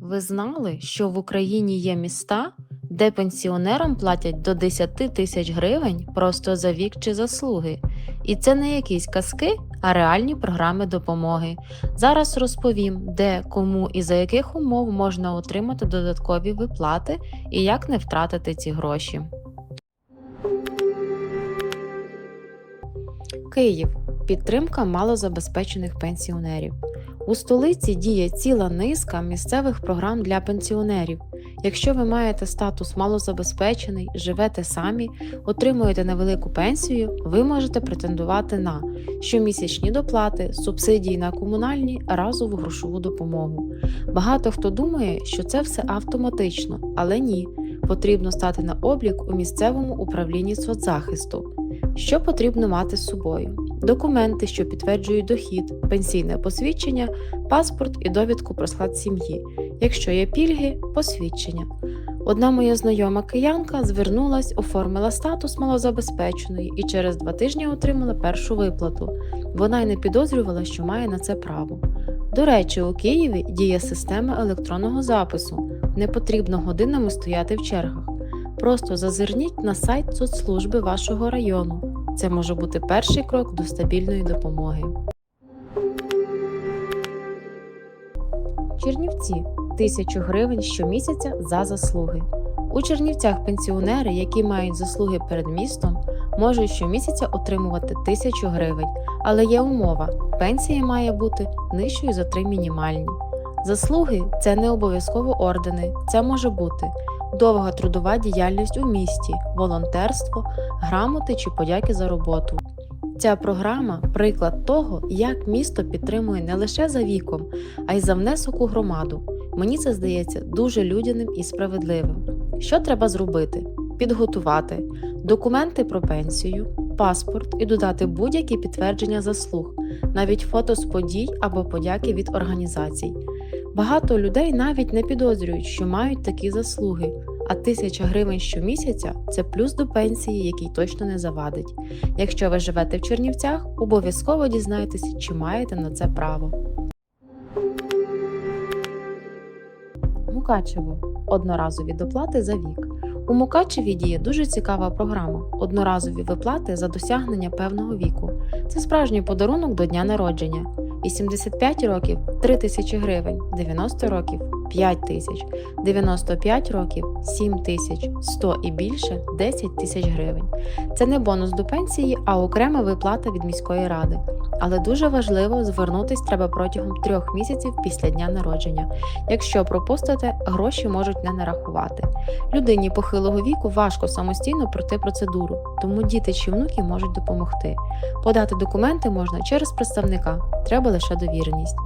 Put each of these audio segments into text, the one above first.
Ви знали, що в Україні є міста, де пенсіонерам платять до 10 тисяч гривень просто за вік чи заслуги? І це не якісь казки, а реальні програми допомоги. Зараз розповім, де, кому і за яких умов можна отримати додаткові виплати і як не втратити ці гроші. Київ підтримка малозабезпечених пенсіонерів. У столиці діє ціла низка місцевих програм для пенсіонерів. Якщо ви маєте статус малозабезпечений, живете самі, отримуєте невелику пенсію, ви можете претендувати на щомісячні доплати, субсидії на комунальні, разову грошову допомогу. Багато хто думає, що це все автоматично, але ні. Потрібно стати на облік у місцевому управлінні соцзахисту. Що потрібно мати з собою? Документи, що підтверджують дохід, пенсійне посвідчення, паспорт і довідку про склад сім'ї. Якщо є пільги, посвідчення. Одна моя знайома киянка звернулась, оформила статус малозабезпеченої і через два тижні отримала першу виплату. Вона й не підозрювала, що має на це право. До речі, у Києві діє система електронного запису. Не потрібно годинами стояти в чергах. Просто зазирніть на сайт соцслужби вашого району. Це може бути перший крок до стабільної допомоги. Чернівці тисячу гривень щомісяця за заслуги. У Чернівцях пенсіонери, які мають заслуги перед містом, можуть щомісяця отримувати тисячу гривень, але є умова: пенсія має бути нижчою за три мінімальні. Заслуги це не обов'язково ордени, це може бути довга трудова діяльність у місті, волонтерство, грамоти чи подяки за роботу. Ця програма приклад того, як місто підтримує не лише за віком, а й за внесок у громаду. Мені це здається дуже людяним і справедливим. Що треба зробити? Підготувати документи про пенсію, паспорт і додати будь-які підтвердження заслуг, навіть фото з подій або подяки від організацій. Багато людей навіть не підозрюють, що мають такі заслуги, а тисяча гривень щомісяця це плюс до пенсії, який точно не завадить. Якщо ви живете в Чернівцях, обов'язково дізнайтесь, чи маєте на це право. Мукачево одноразові доплати за вік. У Мукачеві діє дуже цікава програма одноразові виплати за досягнення певного віку. Це справжній подарунок до дня народження. 85 років 3 тисячі гривень, 90 років 5 тисяч, 95 років 7 тисяч, 100 і більше 10 тисяч гривень. Це не бонус до пенсії, а окрема виплата від міської ради. Але дуже важливо звернутись треба протягом трьох місяців після дня народження. Якщо пропустите, гроші можуть не нарахувати. Людині похилого віку важко самостійно пройти процедуру, тому діти чи внуки можуть допомогти. Подати документи можна через представника, треба лише довіреність.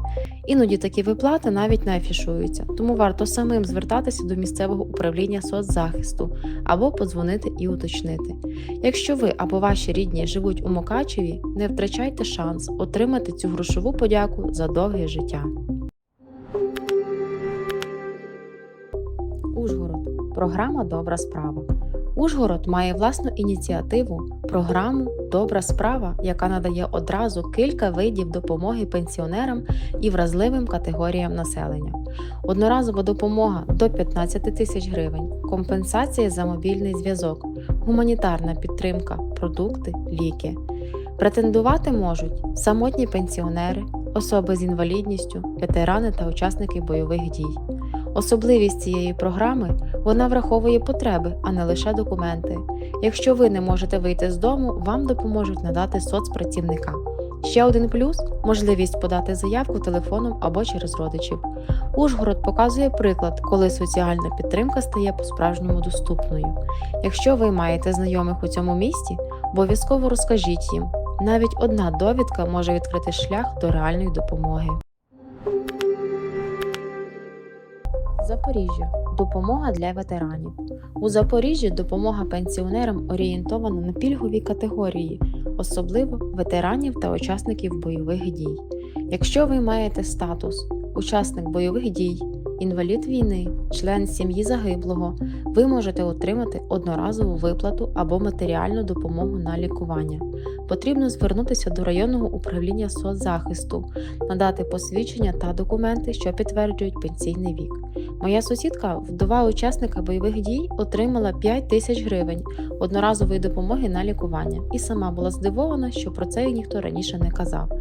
Іноді такі виплати навіть не афішуються, тому варто самим звертатися до місцевого управління соцзахисту або подзвонити і уточнити. Якщо ви або ваші рідні живуть у Мукачеві, не втрачайте шанс отримати цю грошову подяку за довге життя. Ужгород. Програма Добра справа. Ужгород має власну ініціативу, програму Добра справа, яка надає одразу кілька видів допомоги пенсіонерам і вразливим категоріям населення. Одноразова допомога до 15 тисяч гривень, компенсація за мобільний зв'язок, гуманітарна підтримка, продукти, ліки. Претендувати можуть самотні пенсіонери, особи з інвалідністю, ветерани та учасники бойових дій. Особливість цієї програми вона враховує потреби, а не лише документи. Якщо ви не можете вийти з дому, вам допоможуть надати соцпрацівника. Ще один плюс можливість подати заявку телефоном або через родичів. Ужгород показує приклад, коли соціальна підтримка стає по-справжньому доступною. Якщо ви маєте знайомих у цьому місті, обов'язково розкажіть їм. Навіть одна довідка може відкрити шлях до реальної допомоги. Запоріжжя допомога для ветеранів. У Запоріжжі допомога пенсіонерам орієнтована на пільгові категорії, особливо ветеранів та учасників бойових дій. Якщо ви маєте статус учасник бойових дій, інвалід війни, член сім'ї загиблого, ви можете отримати одноразову виплату або матеріальну допомогу на лікування. Потрібно звернутися до районного управління соцзахисту, надати посвідчення та документи, що підтверджують пенсійний вік. Моя сусідка, вдова учасника бойових дій, отримала 5 тисяч гривень одноразової допомоги на лікування і сама була здивована, що про це ніхто раніше не казав.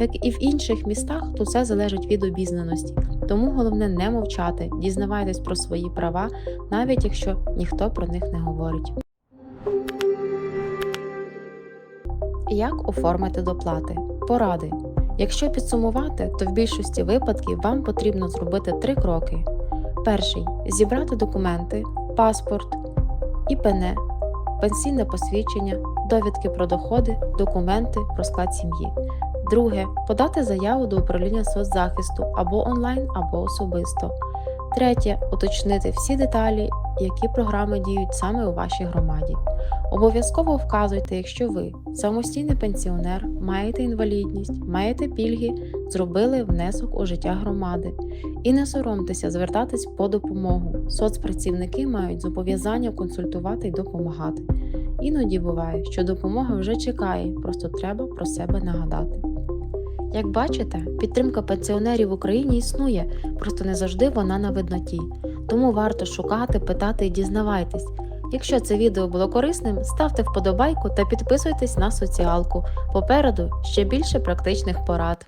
Як і в інших містах, то все залежить від обізнаності, тому головне не мовчати, дізнавайтесь про свої права, навіть якщо ніхто про них не говорить. Як оформити доплати? Поради. Якщо підсумувати, то в більшості випадків вам потрібно зробити три кроки. Перший зібрати документи, паспорт, ІПН, пенсійне посвідчення, довідки про доходи, документи про склад сім'ї. Друге подати заяву до управління соцзахисту або онлайн, або особисто. Третє уточнити всі деталі, які програми діють саме у вашій громаді. Обов'язково вказуйте, якщо ви самостійний пенсіонер, маєте інвалідність, маєте пільги, зробили внесок у життя громади. І не соромтеся звертатись по допомогу. Соцпрацівники мають зобов'язання консультувати й допомагати. Іноді буває, що допомога вже чекає, просто треба про себе нагадати. Як бачите, підтримка пенсіонерів в Україні існує, просто не завжди вона на видноті. Тому варто шукати, питати і дізнавайтесь. Якщо це відео було корисним, ставте вподобайку та підписуйтесь на соціалку. Попереду ще більше практичних порад.